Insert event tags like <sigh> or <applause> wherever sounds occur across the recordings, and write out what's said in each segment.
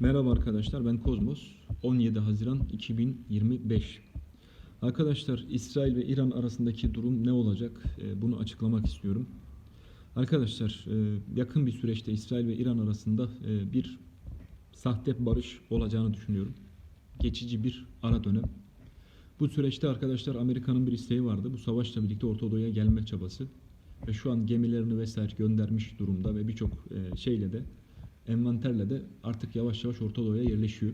Merhaba arkadaşlar ben Kozmos. 17 Haziran 2025. Arkadaşlar İsrail ve İran arasındaki durum ne olacak? Ee, Bunu açıklamak istiyorum. Arkadaşlar e, yakın bir süreçte İsrail ve İran arasında e, bir sahte barış olacağını düşünüyorum. Geçici bir ara dönem. Bu süreçte arkadaşlar Amerika'nın bir isteği vardı. Bu savaşla birlikte Orta Doğu'ya gelme çabası. Ve şu an gemilerini vesaire göndermiş durumda ve birçok e, şeyle de envanterle de artık yavaş yavaş Orta Doğu'ya yerleşiyor.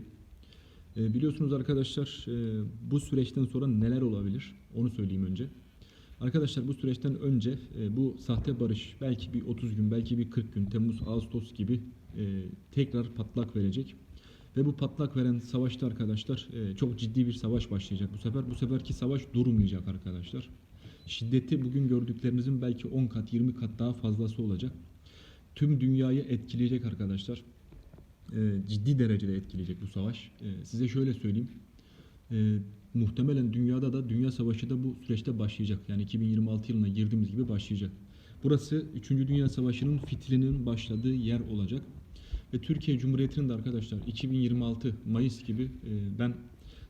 E, biliyorsunuz arkadaşlar e, bu süreçten sonra neler olabilir onu söyleyeyim önce. Arkadaşlar bu süreçten önce e, bu sahte barış belki bir 30 gün belki bir 40 gün Temmuz Ağustos gibi e, tekrar patlak verecek. Ve bu patlak veren savaşta arkadaşlar e, çok ciddi bir savaş başlayacak bu sefer. Bu seferki savaş durmayacak arkadaşlar. Şiddeti bugün gördüklerinizin belki 10 kat 20 kat daha fazlası olacak. Tüm dünyayı etkileyecek arkadaşlar. E, ciddi derecede etkileyecek bu savaş. E, size şöyle söyleyeyim. E, muhtemelen dünyada da dünya savaşı da bu süreçte başlayacak. Yani 2026 yılına girdiğimiz gibi başlayacak. Burası 3. Dünya Savaşı'nın fitilinin başladığı yer olacak. Ve Türkiye Cumhuriyeti'nin de arkadaşlar 2026 Mayıs gibi e, ben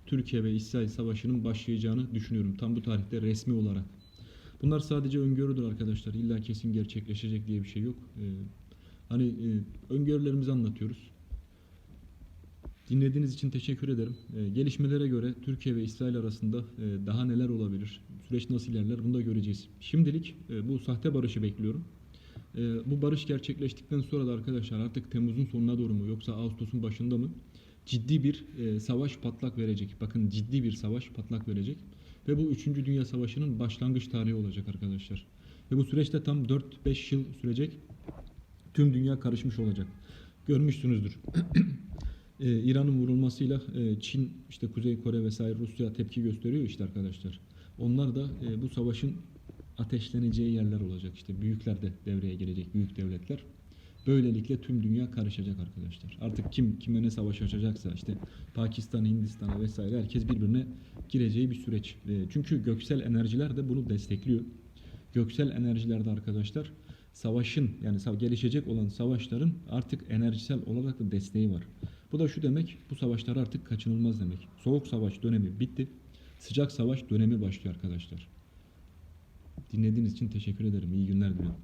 Türkiye ve İsrail Savaşı'nın başlayacağını düşünüyorum. Tam bu tarihte resmi olarak. Bunlar sadece öngörüdür arkadaşlar. İlla kesin gerçekleşecek diye bir şey yok. E, hani e, öngörülerimizi anlatıyoruz. Dinlediğiniz için teşekkür ederim. E, gelişmelere göre Türkiye ve İsrail arasında e, daha neler olabilir? Süreç nasıl ilerler? Bunu da göreceğiz. Şimdilik e, bu sahte barışı bekliyorum. E, bu barış gerçekleştikten sonra da arkadaşlar artık Temmuz'un sonuna doğru mu yoksa Ağustos'un başında mı ciddi bir e, savaş patlak verecek. Bakın ciddi bir savaş patlak verecek. Ve bu 3. Dünya Savaşı'nın başlangıç tarihi olacak arkadaşlar. Ve bu süreçte tam 4-5 yıl sürecek. Tüm dünya karışmış olacak. Görmüşsünüzdür. Ee, <clears throat> İran'ın vurulmasıyla e, Çin, işte Kuzey Kore vesaire Rusya tepki gösteriyor işte arkadaşlar. Onlar da e, bu savaşın ateşleneceği yerler olacak. İşte büyükler de devreye gelecek, büyük devletler. Böylelikle tüm dünya karışacak arkadaşlar. Artık kim kime ne savaş açacaksa işte Pakistan, Hindistan vesaire herkes birbirine gireceği bir süreç. E, çünkü göksel enerjiler de bunu destekliyor. Göksel enerjilerde arkadaşlar savaşın yani gelişecek olan savaşların artık enerjisel olarak da desteği var. Bu da şu demek bu savaşlar artık kaçınılmaz demek. Soğuk savaş dönemi bitti. Sıcak savaş dönemi başlıyor arkadaşlar. Dinlediğiniz için teşekkür ederim. İyi günler diliyorum.